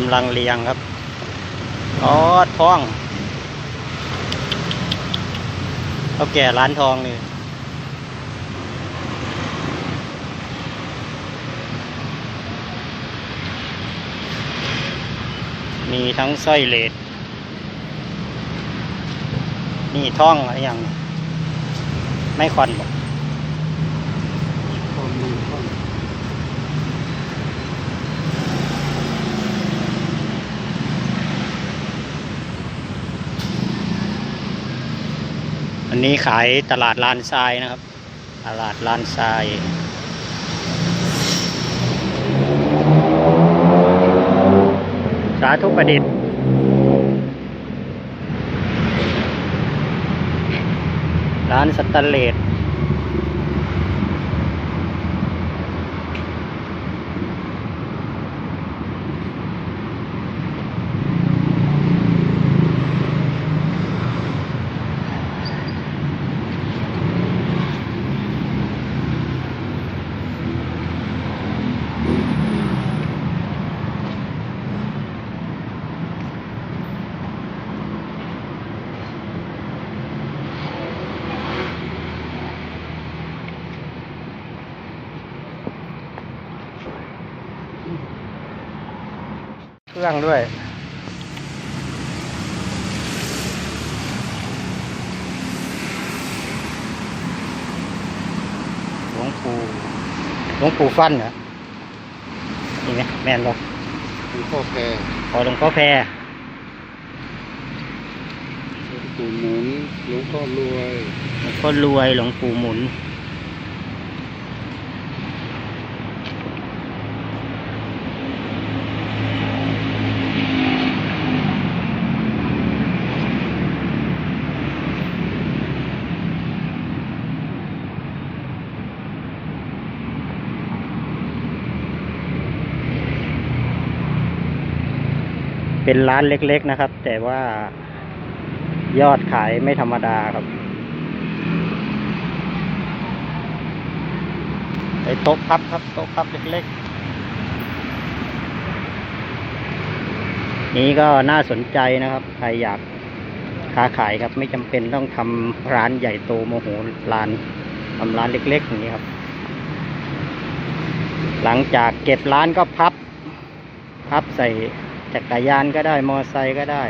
กำลังเรียงครับอ๋อท้องเขาแก่ร้านทองนี่มีทั้งสร้อยเลดนี่ท่องอะไรอย่าง ไม่ควันบอก ความมีความ อันนี้ขายตลาดลานทรายนะครับ ตลาดลานทรายสาธุประดิษฐ์ร้านสแตลเลส เครื่องด้วย หลวงปู่หลวงปู่ฟันเหรอนี่ไหมแม่นบอกหลวงพ่อแพรขอหลวงพ่อแพรหลวงปู่หมุนหลวงพ่อรวยหลวงพ่อรวยหลวงปู่หมุน เป็นร้านเล็กๆนะครับ แต่ว่ายอดขายไม่ธรรมดาครับไอ้โต๊ะพับครับโต๊ะพับเล็กๆ นี้ก็น่าสนใจนะครับ ใครอยากค้าขายครับ ไม่จำเป็นต้องทำร้านใหญ่โตโมโหลานทำร้านเล็กๆอย่างนี้ครับ หลังจากเก็บร้านก็พับ พับใส่ จักรยานก็ได้ มอไซค์ก็ได้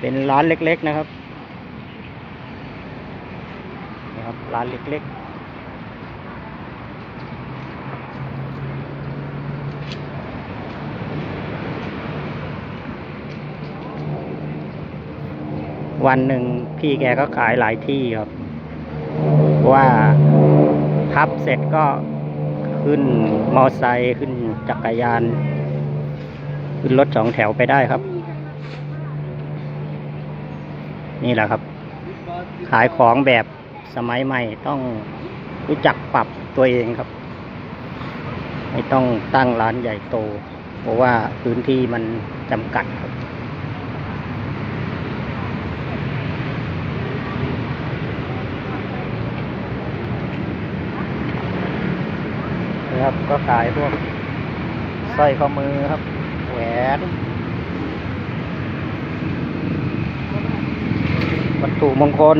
เป็นร้านเล็กๆนะครับนะครับ ร้านเล็กๆวันหนึ่งพี่แกก็ขายหลายที่ครับ ว่าพับเสร็จก็ ขึ้นมอไซค์ขึ้นจักรยาน ขึ้นรถสองแถวไปได้ครับ นี่แหละครับ ขายของแบบสมัยใหม่ต้องรู้จักปรับตัวเองครับ ไม่ต้องตั้งร้านใหญ่โต เพราะว่าพื้นที่มันจำกัดครับ ครับ ก็ขายพวกสร้อยข้อมือครับ แหวนวัตถุมงคล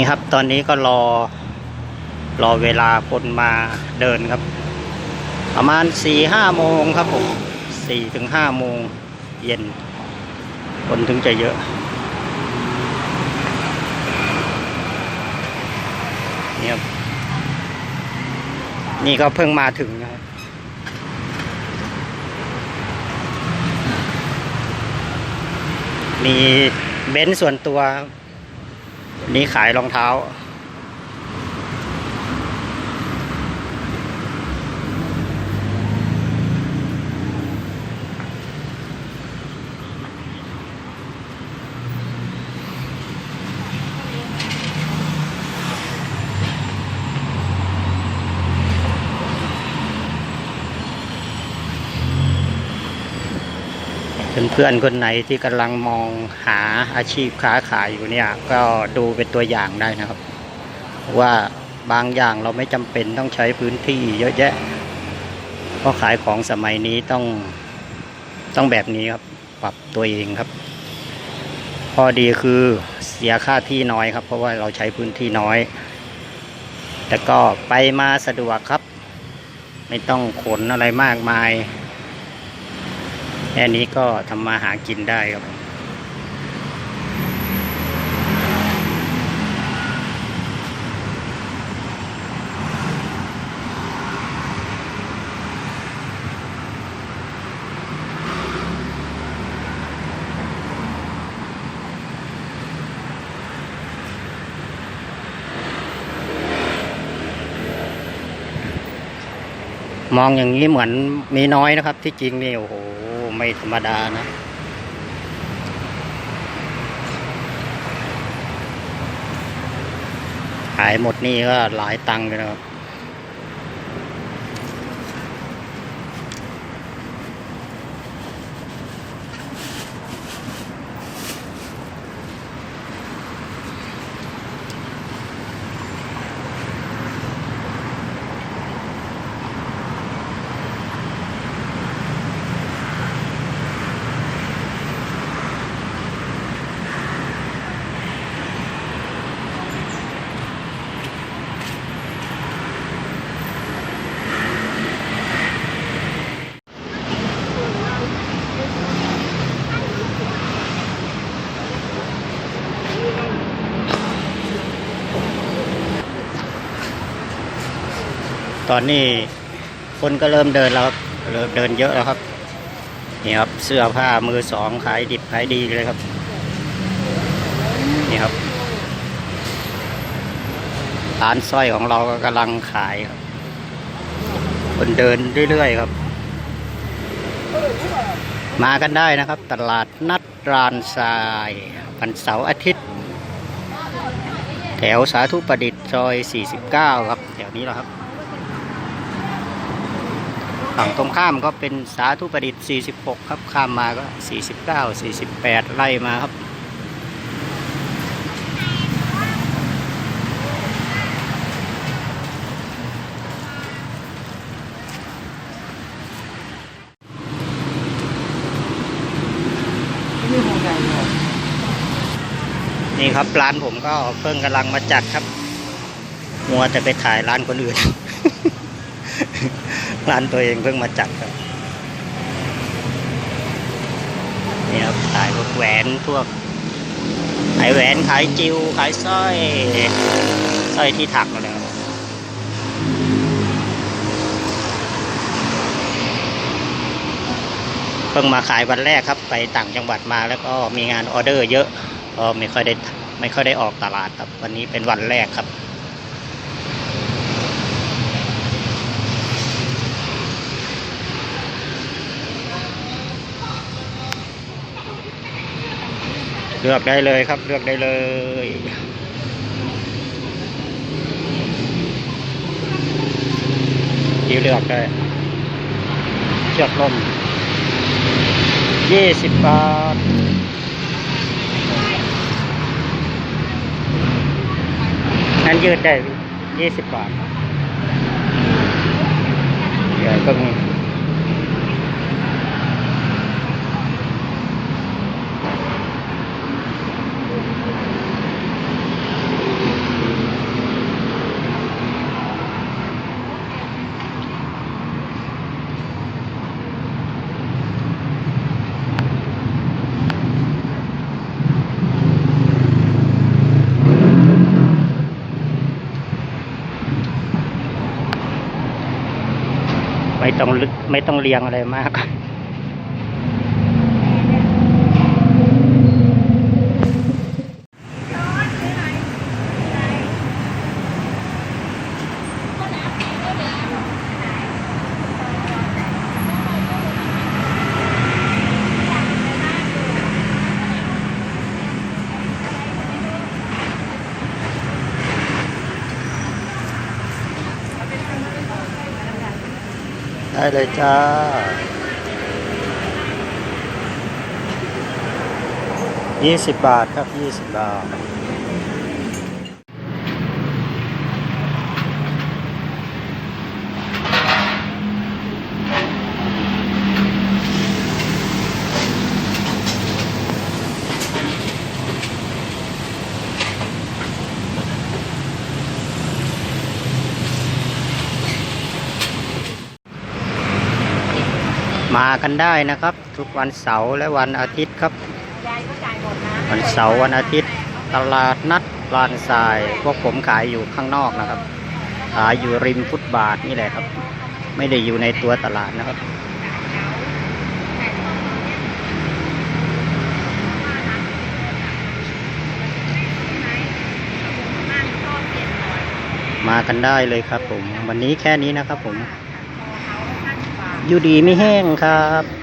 นี่ครับ ตอนนี้ก็รอ รอเวลาคนมาเดินครับ ประมาณสี่ห้าโมงครับผมสี่ถึงห้าโมงเย็น คนถึงจะเยอะนี่ครับนี่ก็เพิ่งมาถึงนะครับมีเบนซ์ส่วนตัวครับ นี่ขายรองเท้า เพื่อนๆคนไหนที่กำลังมองหาอาชีพค้าขายอยู่เนี่ย ก็ดูเป็นตัวอย่างได้นะครับ ว่าบางอย่างเราไม่จำเป็นต้องใช้พื้นที่เยอะแยะเพราะขายของสมัยนี้ต้องต้องแบบนี้ครับ ปรับตัวเองครับพอดีคือเสียค่าที่น้อยครับ เพราะว่าเราใช้พื้นที่น้อย แต่ก็ไปมาสะดวกครับ ไม่ต้องขนอะไรมากมาย แค่นี้ก็ทำมาหากินได้ครับมองอย่างนี้เหมือนมีน้อยนะครับ ที่จริงนี่โอ้โห ไม่ธรรมดานะ ขายหมดนี่ก็หลายตังค์เลยนะครับ ตอนนี้คนก็เริ่มเดินแล้วครับเริ่มเดินเยอะแล้วครับนี่ครับเสื้อผ้ามือสองขายดิบขายดีเลยครับนี่ครับร้านสร้อยของเราก็กำลังขายครับ คนเดินเรื่อยๆครับ มากันได้นะครับ ตลาดนัดรานทรายวันเสาร์อาทิตย์ แถวสาธุประดิษฐ์ซอย 49 ครับ แถวนี้แหละครับ ฝั่งตรงข้ามก็เป็นสาธุประดิษฐ์ 46 ครับ ข้ามมาก็ 49 48 ไล่มาครับ นี่ครับร้านผมก็เพิ่งกำลังมาจัดครับ มัวแต่ไปถ่ายร้านคนอื่น ร้านตัวเองเพิ่งมาจัดครับนี่ครับขายพวกแหวนพวกขายแหวนขายจิวขายสร้อยสร้อยที่ถักอะไรครับเพิ่งมาขายวันแรกครับ ไปต่างจังหวัดมาแล้วก็มีงานออเดอร์เยอะก็ไม่ค่อยได้ไม่ค่อยได้ออกตลาดครับ วันนี้เป็นวันแรกครับ เลือกได้เลยครับ เลือกได้เลยที่เลือกได้เชือกลมยี่สิบบาทนั้นยืดได้ยี่สิบบาทใหญ่ก็มี ต้องไม่ต้องเรียงอะไรมาก ให้เลยจ้า 20 บาทครับ 20 บาท มากันได้นะครับ ทุกวันเสาร์และวันอาทิตย์ครับ วันเสาร์วันอาทิตย์ ตลาดนัดลานทราย พวกผมขายอยู่ข้างนอกนะครับ ขายอยู่ริมฟุตบาทนี่แหละครับ ไม่ได้อยู่ในตัวตลาดนะครับมากันได้เลยครับผม วันนี้แค่นี้นะครับผม อยู่ดีไม่แห้งครับ